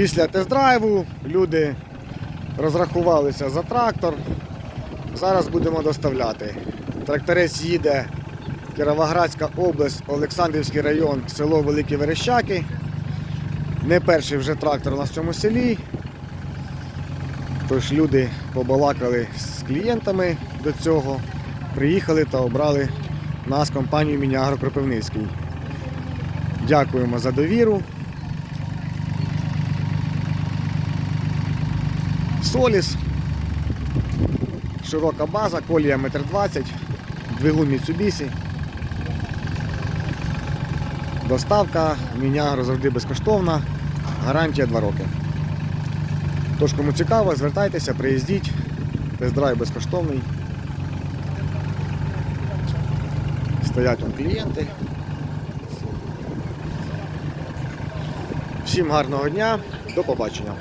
Після тест-драйву люди розрахувалися за трактор. Зараз будемо доставляти. Тракторець їде Кіровоградська область, Олександрівський район, село Великі Верещаки. Не перший вже трактор в цьому селі. Тож люди побалакали з клієнтами до цього, приїхали та обрали нас компанію Мінягро Кропивницький. Дякуємо за довіру. Соліс, широка база, колія 1,20 м, двигун Mitsubishi. Доставка Мінягро завжди безкоштовна, гарантія 2 роки. Тож, кому цікаво, звертайтеся, приїздіть, тест-драйв безкоштовний. Стоять он клієнти. Всім гарного дня, до побачення.